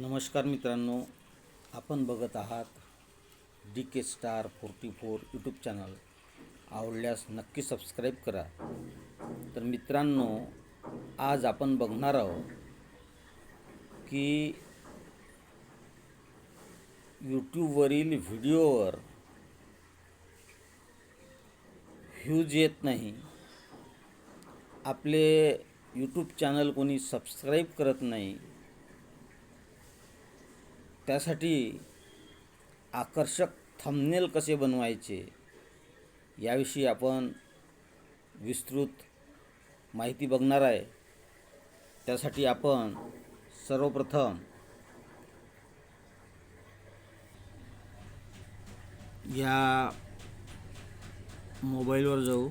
नमस्कार मित्रांनो आपण बघत आहात D K star forty four YouTube channel आवडल्यास नक्की सबस्क्राईब करा. तर मित्रांनो आज आपण बघणार आहोत की यूट्यूबवरील व्हिडिओवर व्ह्यूज येत नाही. आपले यूट्यूब चॅनल कोणी सबस्क्राईब करत नाही. त्यासाठी आकर्षक थंबनेल कसे बनवायचे याविषयी आपण विस्तृत माहिती बघणार आहे. त्यासाठी आपण सर्वप्रथम या मोबाईलवर जाऊ.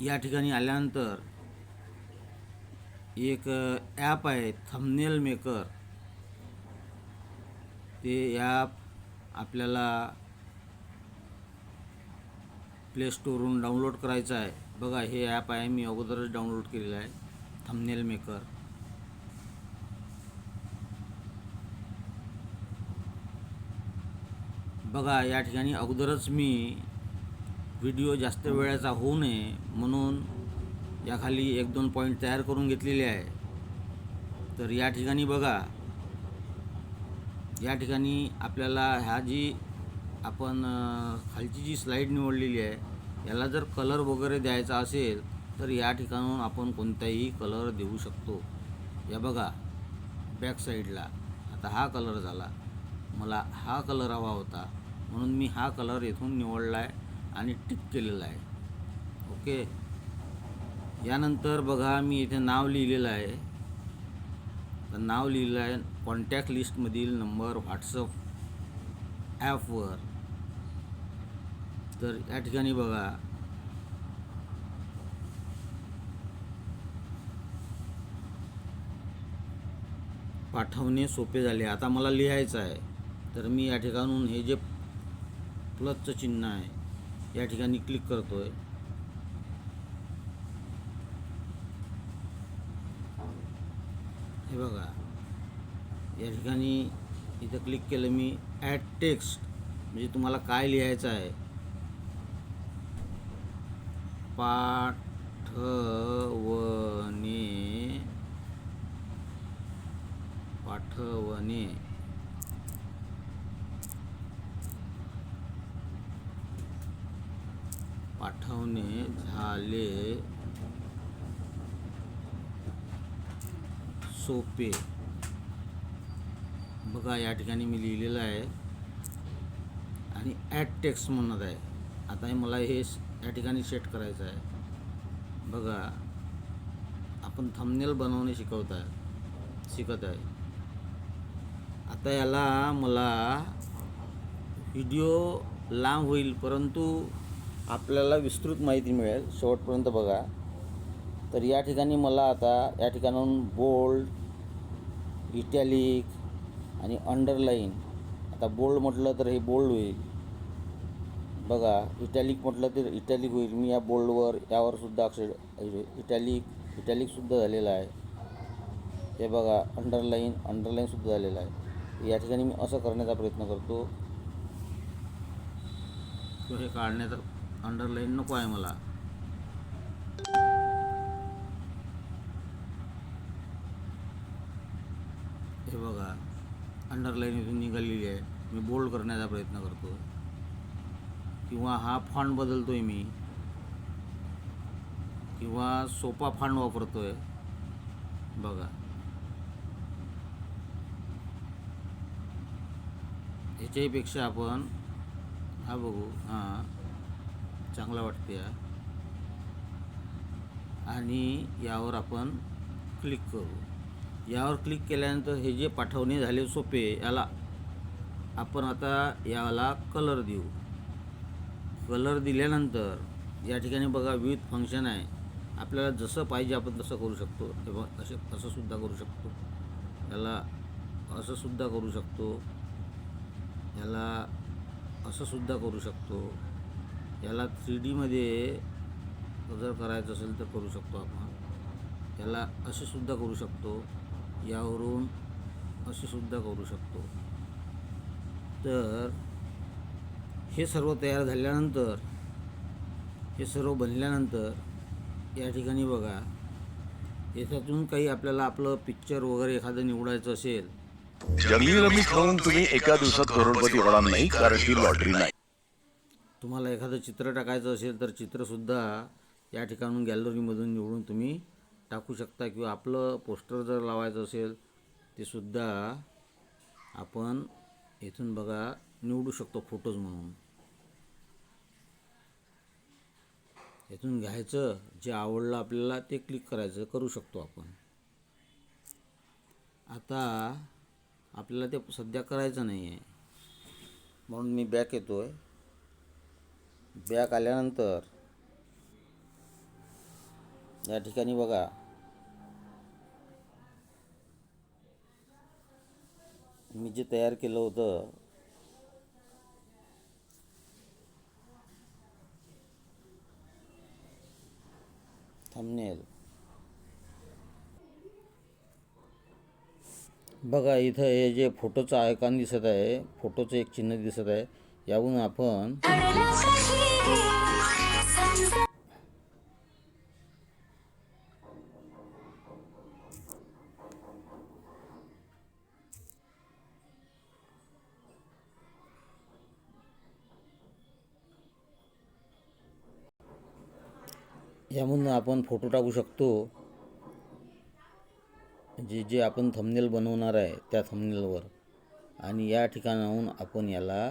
या ठिकाणी आल्यानंतर एक ॲप आहे थंबनेल मेकर ते ॲप आपल्याला प्ले स्टोरवरून डाउनलोड करायचं आहे. बघा हे ॲप आहे मी अगोदरच डाउनलोड केलेलं आहे थंबनेल मेकर बघा या ठिकाणी अगोदरच मी व्हिडिओ जास्त वेळाचा होऊ नये म्हणून याखाली एक दोन पॉईंट तयार करून घेतलेले आहे. तर या ठिकाणी बघा. या ठिकाणी आपल्याला ह्या जी आपण खालची जी स्लाईड निवडलेली आहे याला जर कलर वगैरे द्यायचा असेल तर या ठिकाणून आपण कोणताही कलर देऊ शकतो. या बघा बॅक साईडला आता हा कलर झाला. मला हा कलर हवा होता. म्हणून मी हा कलर येथून निवडला आहे आणि टिक केलेला आहे. ओके यानंतर बघा मी इथे नाव लिहिलेलं आहे. तर नाव लिहिलं आहे कॉन्टॅक्ट लिस्टमधील नंबर व्हॉट्सअप ॲपवर तर या ठिकाणी बघा. पाठवणे सोपे झाले. आता मला लिहायचं आहे. तर मी या ठिकाणून हे जे प्लसचं चिन्ह आहे या ठिकाणी क्लिक करतो आहे हे बघा. या ठिकाणी इथं क्लिक केलं मी ॲड टेक्स्ट म्हणजे तुम्हाला काय लिहायचं आहे? पाठवणे. पाठवणे. पाठवणे झाले. सोपे. बघा या ठिकाणी मी लिहिलेलं आहे. आणि ॲट टेक्स म्हणत आहे. आता हे मला हे या ठिकाणी सेट करायचं आहे. बघा आपण थंबनेल बनवणे शिकवत आहे शिकत आहे. आता याला मला व्हिडिओ लांब होईल परंतु आपल्याला विस्तृत माहिती मिळेल. शेवटपर्यंत बघा. तर या ठिकाणी मला आता या ठिकाणाहून बोल्ड इटॅलिक आणि अंडरलाईन आता बोल्ड म्हटलं तर हे बोल्ड होईल. बघा इटॅलिक म्हटलं तर इटॅलिक होईल. मी या बोल्डवर यावरसुद्धा अक्षर इटॅलिक इटॅलिकसुद्धा झालेला आहे. हे बघा अंडरलाईन अंडरलाईनसुद्धा झालेलं आहे. या ठिकाणी मी असं करण्याचा प्रयत्न करतो. हे काढण्याचा अंडरलाईन नको आहे मला. हे बघा अंडरलाईन इथून निघालेली आहे. मी बोल्ड करण्याचा प्रयत्न करतो. किंवा हा फॉन्ट आहे मी. किंवा सोपा फॉन्ट आहे बघा. ह्याच्याहीपेक्षा आपण हा बघू हां चांगला वाटते आणि यावर आपण क्लिक करू. यावर क्लिक केल्यानंतर हे जे पाठवणे झाले सोपे याला आपण आता याला कलर देऊ. कलर दिल्यानंतर या ठिकाणी बघा विविध फंक्शन आहे. आपल्याला जसं पाहिजे आपण तसं करू शकतो. हे असे असंसुद्धा करू शकतो. याला असंसुद्धा करू शकतो. याला असंसुद्धा करू शकतो. याला थ्री डीमध्ये जर करायचं असेल तर करू शकतो आपण. याला असंसुद्धा करू शकतो. यावरून असे सुद्धा करू शकतो. तर हे सर्व तयार झाल्यानंतर हे सर्व बनल्यानंतर या ठिकाणी बघा याच्यातून काही आपल्याला आपलं पिक्चर वगैरे एखादं निवडायचं असेल. जंगली रमी खाऊन तुम्ही एका दिवसात करोडपती होणार नाही कारण ही लॉटरी नाही. तुम्हाला एखादं चित्र टाकायचं असेल तर चित्रसुद्धा या ठिकाणून गॅलरीमधून निवडून तुम्ही टाकू शकता किंवा आपलं पोस्टर जर लावायचं असेल ते सुद्धा आपण इथून बघा निवडू शकतो फोटोज म्हणून. इथून घ्यायचं जे आवडलं आपल्याला ते क्लिक करायचं करू शकतो आपण. आता आपल्याला ते सध्या करायचं नाही आहे म्हणून मी बॅक येतो आहे बॅक आल्यानंतर या ठिकाणी बघा मी जे तयार केलं होतं थंबनेल बघा इथं हे जे फोटोचं आयकॉन दिसत आहे फोटोचं एक चिन्ह दिसत आहे यावरून आपण यामधून आपण फोटो टाकू शकतो. जे जे आपण थंबनेल बनवणार आहे त्या थंबनेलवर आणि या ठिकाणाहून आपण याला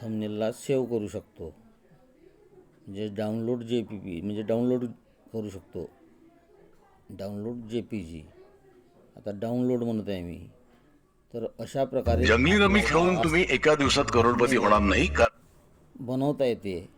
थंबनेलला सेव्ह करू शकतो. म्हणजे डाउनलोड जे पी पी म्हणजे डाउनलोड करू शकतो. डाउनलोड जे पी जी आता डाउनलोड म्हणत आहे मी. तर अशा प्रकारे जंगली रमी खाऊन तुम्ही एका दिवसात करोडपती होणार नाही कारण बनवता येते.